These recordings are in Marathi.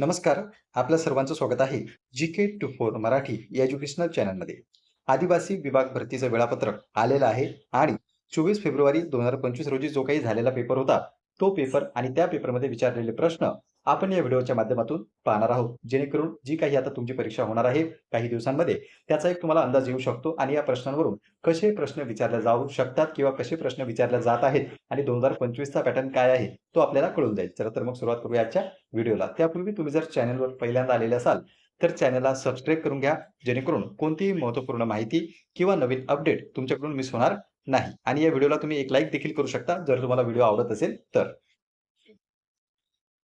नमस्कार आपल्या सर्वांचं स्वागत आहे G K two four Marathi या एज्युकेशनल चॅनलमध्ये आदिवासी विभाग भरतीचं वेळापत्रक आलेलं आहे आणि चोवीस फेब्रुवारी दोन हजार पंचवीस रोजी जो काही झालेला पेपर होता तो पेपर आणि त्या पेपरमध्ये विचारलेले प्रश्न आपण या व्हिडिओच्या माध्यमातून पाहणार आहोत. जेणेकरून जी काही आता तुमची परीक्षा होणार आहे काही दिवसांमध्ये त्याचा एक तुम्हाला अंदाज येऊ शकतो आणि या प्रश्नांवरून कसे प्रश्न विचारले जाऊ शकतात किंवा कसे प्रश्न विचारले जात आहेत आणि दोन हजार पंचवीसचा पॅटर्न काय आहे तो आपल्याला कळून जाईल. चला तर मग सुरुवात करूया आजच्या व्हिडिओला. त्यापूर्वी तुम्ही जर चॅनलवर पहिल्यांदा आलेले असाल तर चॅनलला सबस्क्राईब करून घ्या जेणेकरून कोणतीही महत्त्वपूर्ण माहिती किंवा नवीन अपडेट तुमच्याकडून मिस होणार नाही. आणि या व्हिडिओला तुम्ही एक लाईक देखील करू शकता जर तुम्हाला व्हिडिओ आवडत असेल तर.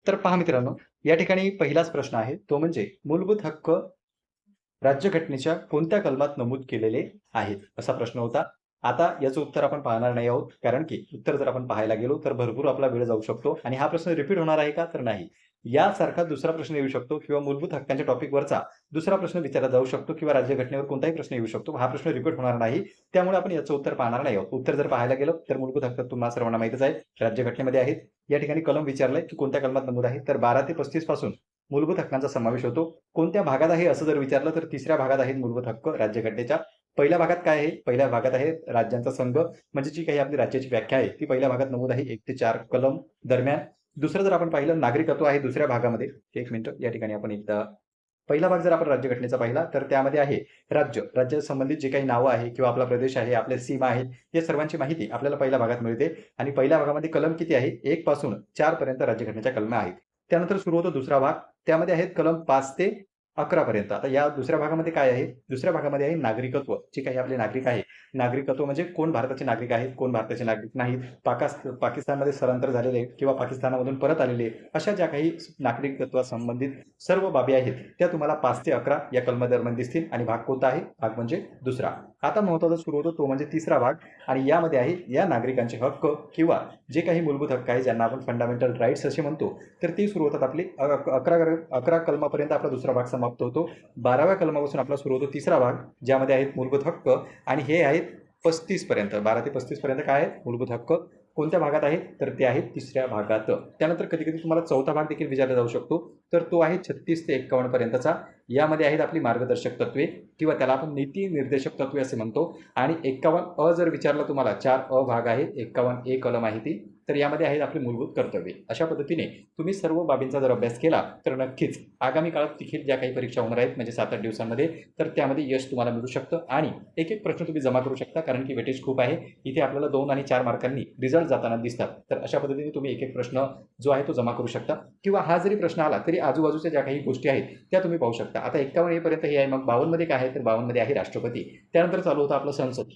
तर पहा मित्रांनो या ठिकाणी पहिलाच प्रश्न आहे. तो म्हणजे मूलभूत हक्क राज्यघटनेच्या कोणत्या कलमात नमूद केलेले आहेत? असा प्रश्न होता. आता याचं उत्तर आपण पाहणार नाही आहोत कारण की उत्तर जर आपण पाहायला गेलो तर भरपूर आपला वेळ जाऊ शकतो. आणि हा प्रश्न रिपीट होणार आहे का? तर नाही. यासारखा दुसरा प्रश्न येऊ शकतो किंवा मूलभूत हक्कांच्या टॉपिकवरचा दुसरा प्रश्न विचारला जाऊ शकतो किंवा राज्यघटनेवर कोणताही प्रश्न येऊ शकतो. हा प्रश्न रिपीट होणार नाही. त्यामुळे आपण याचं उत्तर पाहणार नाही आहोत. उत्तर जर पाहायला गेलं तर मूलभूत हक्क तुम्हाला सर्वांना माहितच आहे. राज्यघटनेमध्ये आहेत. या ठिकाणी कलम विचारलंय की कोणत्या कलमात नमूद आहे? तर बारा ते पस्तीसपासून मूलभूत हक्कांचा समावेश होतो. कोणत्या भागात आहे असं जर विचारलं तर तिसऱ्या भागात आहेत मूलभूत हक्क राज्यघटनेच्या. पहिल्या भागात काय आहे? पहिल्या भागात आहे राज्यांचा संघ म्हणजे जी काही आपली राज्याची व्याख्या आहे ती पहिल्या भागात नमूद आहे एक ते चार कलम दरम्यान. दुसरं जर आपण पाहिलं नागरिकत्व आहे दुसऱ्या भागामध्ये. एक मिनिट या ठिकाणी आपण एकदा पहिला भाग जर आपण राज्यघटनेचा पाहिला तर त्यामध्ये आहे राज्य. राज्या संबंधित जे काही नावं आहे किंवा आपला प्रदेश आहे आपल्या सीमा आहेत या सर्वांची माहिती आपल्याला पहिल्या भागात मिळते. आणि पहिल्या भागामध्ये कलम किती आहे? एक पासून चार पर्यंत राज्यघटनेच्या कलमा आहेत. त्यानंतर सुरू होतो दुसरा भाग. त्यामध्ये आहेत कलम पाच ते अकरा पर्यंत. आता या दुसऱ्या भागामध्ये काय आहे? दुसऱ्या भागामध्ये आहे नागरिकत्व. जे काही आपले नागरिक आहे. नागरिकत्व म्हणजे कोण भारताचे नागरिक आहेत कोण भारताचे नागरिक नाहीत पाकास पाकिस्तानमध्ये स्थलांतर झालेले किंवा पाकिस्तानामधून परत आलेले अशा ज्या काही नागरिकत्वासंबंधित सर्व बाबी आहेत त्या तुम्हाला पाच ते अकरा या कलमादरम्यान दिसतील आणि भाग कोणता आहे? भाग म्हणजे दुसरा. आता महत्त्वाचा सुरू होतो तो म्हणजे तिसरा भाग. आणि यामध्ये आहे या नागरिकांचे हक्क किंवा जे काही मूलभूत हक्क आहे ज्यांना आपण फंडामेंटल राईट्स असे म्हणतो तर ते सुरू होतात आपले अकरा अकरा कलमापर्यंत आपला दुसरा भाग समाप्त होतो. बाराव्या कलमापासून आपला सुरू होतो तिसरा भाग ज्यामध्ये आहेत मूलभूत हक्क. आणि हे आहेत पस्तीसपर्यंत बारा ते पस्तीसपर्यंत काय आहेत? मूलभूत हक्क. कोणत्या भागात आहेत? तर ते आहेत तिसऱ्या भागात. त्यानंतर कधी कधी तुम्हाला चौथा भाग देखील विचारला जाऊ शकतो. तर तो आहे छत्तीस ते एक्कावन्न पर्यंतचा. यामध्ये आहेत आपली मार्गदर्शक तत्वे किंवा त्याला आपण नीती निर्देशक तत्वे असे म्हणतो. आणि एक्कावन्न अ जर विचारलं तुम्हाला चार अ भाग आहे एक्कावन्न ए कलम आहे ती. तर यामध्ये आहेत आपली मूलभूत कर्तव्ये. अशा पद्धतीने तुम्ही सर्व बाबींचा जर अभ्यास केला तर नक्कीच आगामी काळात देखील ज्या काही परीक्षा होणार आहेत म्हणजे सात आठ दिवसांमध्ये तर त्यामध्ये यश तुम्हाला मिळू शकतं. आणि एक एक प्रश्न तुम्ही जमा करू शकता कारण की वेटेज खूप आहे. इथे आपल्याला दोन आणि चार मार्कांनी रिझल्ट जाताना दिसतात. तर अशा पद्धतीने तुम्ही एक एक प्रश्न जो आहे तो जमा करू शकता. किंवा हा जरी प्रश्न आला तरी आजूबाजूच्या ज्या काही गोष्टी आहेत त्या तुम्ही पाहू शकता. आता एकावन्न पर्यंत हे आहे. मग बावनमध्ये काय आहे? तर बावनमध्ये आहे राष्ट्रपती. त्यानंतर चालू होतं आपलं संसद.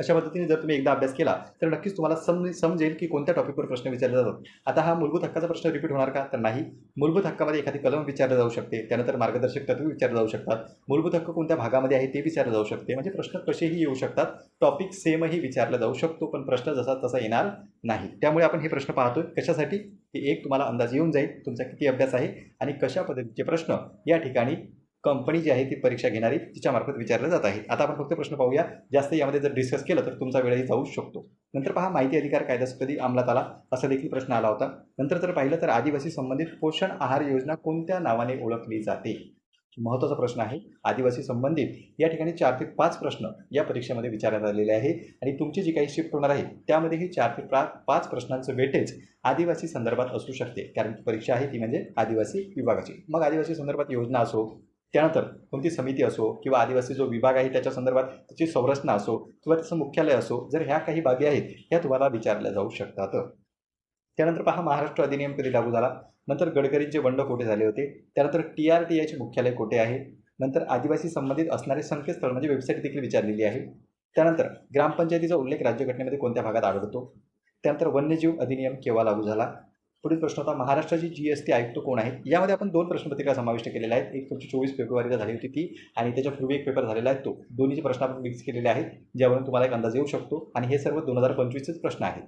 अशा पद्धतीने जर तुम्ही एकदा अभ्यास केला तर नक्कीच तुम्हाला समज समजेल की कोणत्या टॉपिकवर प्रश्न विचारले जातात. आता हा मूलभूत हक्काचा प्रश्न रिपीट होणार का? तर नाही. मूलभूत हक्कामध्ये एखादी कलम विचारलं जाऊ शकते. त्यानंतर मार्गदर्शक तत्वे विचारले जाऊ शकतात. मूलभूत हक्क कोणत्या भागामध्ये आहे ते विचारलं जाऊ शकते. म्हणजे प्रश्न कसेही येऊ शकतात. टॉपिक सेमही विचारला जाऊ शकतो पण प्रश्न जसा तसा येणार नाही. त्यामुळे आपण हे प्रश्न पाहतोय. कशासाठी? की एक तुम्हाला अंदाज येऊन जाईल. तुमचा किती अभ्यास आहे आणि कशा पद्धतीचे प्रश्न या ठिकाणी कंपनी जी आहे ती परीक्षा घेणारी तिच्यामार्फत विचारलं जात आहे. आता आपण फक्त प्रश्न पाहूया. जास्त यामध्ये जर डिस्कस केलं तर तुमचा वेळही जाऊ शकतो. नंतर पहा माहिती अधिकार कायदा कधी अंमलात आला असा देखील प्रश्न आला होता. नंतर जर पाहिलं तर आदिवासी संबंधित पोषण आहार योजना कोणत्या नावाने ओळखली जाते? महत्त्वाचा प्रश्न आहे. आदिवासी संबंधित या ठिकाणी चार ते पाच प्रश्न या परीक्षेमध्ये विचारण्यात आलेले आहे. आणि तुमची जी काही शिफ्ट होणार आहे त्यामध्येही चार ते प्रा पाच प्रश्नांचं वेटेज आदिवासी संदर्भात असू शकते. कारण की परीक्षा आहे ती म्हणजे आदिवासी विभागाची. मग आदिवासी संदर्भात योजना असो त्यानंतर कोणती समिती असो किंवा आदिवासी जो विभाग आहे त्याच्या संदर्भात त्याची संरचना असो किंवा त्याचं मुख्यालय असो जर ह्या काही बाबी आहेत ह्या तुम्हाला विचारल्या जाऊ शकतात. त्यानंतर पहा महाराष्ट्र अधिनियम कधी लागू झाला? नंतर गडकरींचे बंड कोठे झाले होते? त्यानंतर टी आर टी आयचे मुख्यालय कोठे आहे? नंतर आदिवासी संबंधित असणारे संकेतस्थळ म्हणजे वेबसाईट देखील विचारलेली आहे. त्यानंतर ग्रामपंचायतीचा उल्लेख राज्यघटनेमध्ये कोणत्या भागात आढळतो? त्यानंतर वन्यजीव अधिनियम केव्हा लागू झाला? पुढील प्रश्न होता महाराष्ट्राची जी एस टी आयुक्त कोण आहेत? यामध्ये आपण दोन प्रश्नपत्रिका समाविष्ट केलेल्या आहेत. एक तुमची चोवीस फेब्रुवारीला झाली होती ती आणि त्याच्या पूर्वी एक पेपर झालेला आहे तो. दोन्हीचे प्रश्न आपण मिक्स केलेले आहेत ज्यावरून तुम्हाला एक अंदाज येऊ शकतो. आणि हे सर्व दोन हजार पंचवीसचेच प्रश्न आहेत.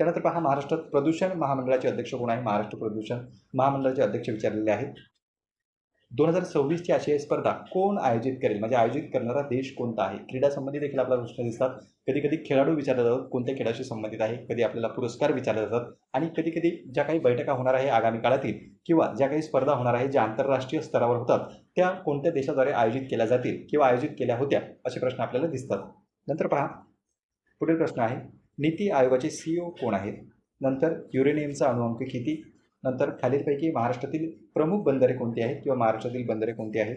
त्यानंतर पहा महाराष्ट्रात प्रदूषण महामंडळाचे अध्यक्ष कोण आहे? महाराष्ट्र प्रदूषण महामंडळाचे अध्यक्ष विचारलेले आहेत. दोन हजार सव्वीसची आशियाई स्पर्धा कोण आयोजित करेल? म्हणजे आयोजित करणारा देश कोणता आहे? क्रीडा संबंधी देखील आपल्याला प्रश्न दिसतात. कधी कधी खेळाडू विचारले जातात कोणत्या खेळाशी संबंधित आहे? कधी आपल्याला पुरस्कार विचारले जातात आणि कधी कधी ज्या काही बैठका होणार आहे आगामी काळातील किंवा ज्या काही स्पर्धा होणार आहे ज्या आंतरराष्ट्रीय स्तरावर होतात त्या कोणत्या देशाद्वारे आयोजित केल्या जातील किंवा आयोजित केल्या होत्या असे प्रश्न आपल्याला दिसतात. नंतर पहा पुढील प्रश्न आहे नीती आयोगाचे सीईओ कोण आहेत? नंतर युरेनियमचा अणुअंक किती? नंतर खालीलपैकी महाराष्ट्रातील प्रमुख बंदरे कोणती आहेत किंवा महाराष्ट्रातील बंदरे कोणती आहेत?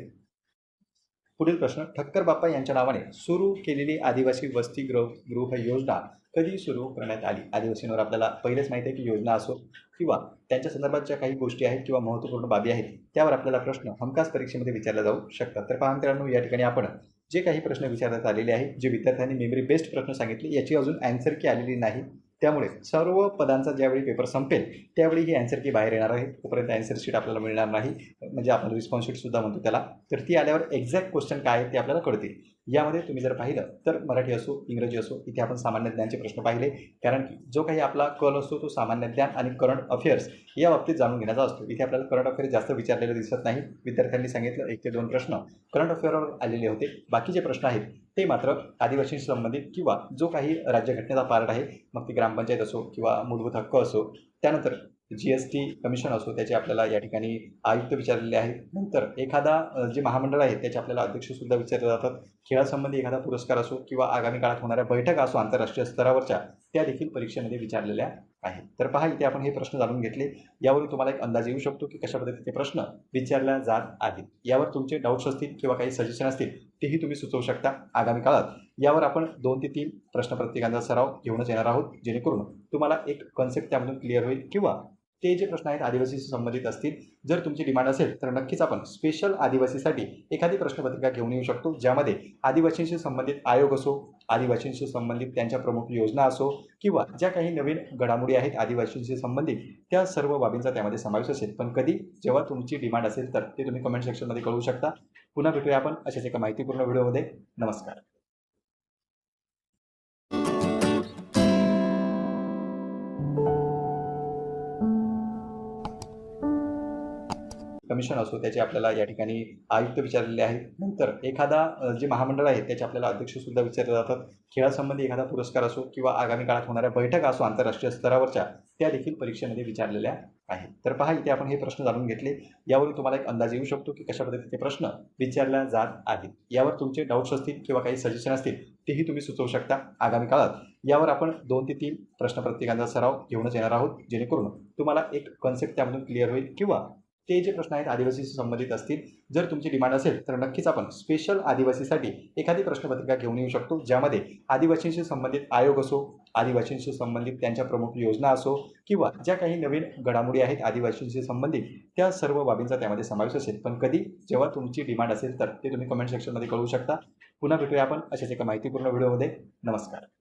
पुढील प्रश्न ठक्कर बाप्पा यांच्या नावाने सुरू केलेली आदिवासी वस्ती गृह योजना कधी सुरू करण्यात आली? आदिवासींवर आपल्याला पहिलेच माहिती आहे की योजना असो किंवा त्यांच्या संदर्भात ज्या काही गोष्टी आहेत किंवा महत्त्वपूर्ण बाबी आहेत त्यावर आपल्याला प्रश्न हमखास परीक्षेमध्ये विचारले जाऊ शकतात. तर पहा मित्रांनो या ठिकाणी आपण जे काही प्रश्न विचारण्यात आलेले आहेत जे विद्यार्थ्यांनी मेमरी बेस्ट प्रश्न सांगितले याची अजून अँसर की आलेली नाही. त्यामुळे सर्व पदांचा ज्यावेळी पेपर संपेल त्यावेळी ही अँसर की बाहेर येणार आहे तोपर्यंत अँसर शीट आपल्याला मिळणार नाही. म्हणजे आपण रिस्पॉन्स शीटसुद्धा म्हणतो त्याला. तर ती आल्यावर एक्झॅक्ट क्वेश्चन काय आहे ते आपल्याला कळतील यामध्ये तुम्ही जर पाहिलं तर मराठी असो इंग्रजी असो इथे आपण सामान्य ज्ञानचे प्रश्न पाहिले. कारण की जो काही आपला कल असतो तो सामान्य ज्ञान आणि करंट अफेअर्स या बाबतीत जाणून घेण्याचा असतो. इथे आपल्याला करंट अफेअर्स जास्त विचारलेले दिसत नाही. विद्यार्थ्यांनी सांगितलं एक ते दोन प्रश्न करंट अफेअरवर आलेले होते. बाकीचे प्रश्न आहेत. ते मात्र आदिवासींशी संबंधित किंवा जो काही राज्यघटनेचा पार्ट आहे मग ती ग्रामपंचायत असो किंवा मूलभूत हक्क असो त्यानंतर जी एस टी कमिशन असो त्याचे आपल्याला या ठिकाणी आयुक्त विचारलेले आहेत. नंतर एखादा जे महामंडळ आहे त्याचे आपल्याला अध्यक्षसुद्धा विचारले जातात. खेळासंबंधी एखादा पुरस्कार असो किंवा आगामी काळात होणाऱ्या बैठका असो आंतरराष्ट्रीय स्तरावरच्या त्या देखील परीक्षेमध्ये विचारलेल्या आहेत. तर पहा इथे आपण हे प्रश्न जाणून घेतले. यावरून तुम्हाला एक अंदाज येऊ शकतो की कशा पद्धतीचे प्रश्न विचारल्या जात आहेत. यावर तुमचे डाऊट्स असतील किंवा काही सजेशन असतील तेही तुम्ही सुचवू शकता आगामी काळात. यावर आपण दोन ते तीन प्रश्न प्रत्येकांचा सराव घेऊनच येणार आहोत जेणेकरून तुम्हाला एक कन्सेप्ट त्यामधून क्लिअर होईल किंवा ते जे प्रश्न आहेत आदिवासीशी संबंधित असतील जर तुमची डिमांड असेल तर नक्कीच आपण स्पेशल आदिवासीसाठी एखादी प्रश्नपत्रिका घेऊन येऊ शकतो ज्यामध्ये आदिवासींशी संबंधित आयोग असो आदिवासींशी संबंधित त्यांच्या प्रमुख योजना असो किंवा ज्या काही नवीन घडामोडी आहेत आदिवासींशी संबंधित त्या सर्व बाबींचा त्यामध्ये समावेश असेल. पण कधी जेव्हा तुमची डिमांड असेल तर ते तुम्ही कमेंट सेक्शनमध्ये कळवू शकता. पुन्हा भेटूया आपण अशाच एका माहितीपूर्ण व्हिडिओमध्ये. नमस्कार. कमिशन असो त्याचे आपल्याला या ठिकाणी आयुक्त विचारलेले आहेत. नंतर एखादा जे महामंडळ आहे त्याचे आपल्याला अध्यक्षसुद्धा विचारले जातात. खेळासंबंधी एखादा पुरस्कार असो किंवा आगामी काळात होणाऱ्या बैठका असो आंतरराष्ट्रीय स्तरावरच्या त्या देखील परीक्षेमध्ये विचारलेल्या आहेत. तर पहा इथे आपण हे प्रश्न जाणून घेतले. यावरून तुम्हाला एक अंदाज येऊ शकतो की कशा पद्धतीचे प्रश्न विचारल्या जात आहेत. यावर तुमचे डाऊट्स असतील किंवा काही सजेशन असतील तेही तुम्ही सुचवू शकता. आगामी काळात यावर आपण दोन ते तीन प्रश्न प्रत्येकांचा सराव घेऊनच येणार आहोत. जेणेकरून तुम्हाला एक कन्सेप्ट त्यामधून क्लिअर होईल किंवा ते जे प्रश्न आहेत आदिवासीशी संबंधित असतील जर तुमची डिमांड असेल तर नक्कीच आपण स्पेशल आदिवासीसाठी एखादी प्रश्नपत्रिका घेऊन येऊ शकतो ज्यामध्ये आदिवासींशी संबंधित आयोग असो आदिवासींशी संबंधित त्यांच्या प्रमुख योजना असो किंवा ज्या काही नवीन घडामोडी आहेत आदिवासींशी संबंधित त्या सर्व बाबींचा त्यामध्ये समावेश असेल. पण कधी जेव्हा तुमची डिमांड असेल तर ते तुम्ही कमेंट सेक्शनमध्ये कळवू शकता. पुन्हा भेटूया आपण अशाच एका माहितीपूर्ण व्हिडिओमध्ये. नमस्कार.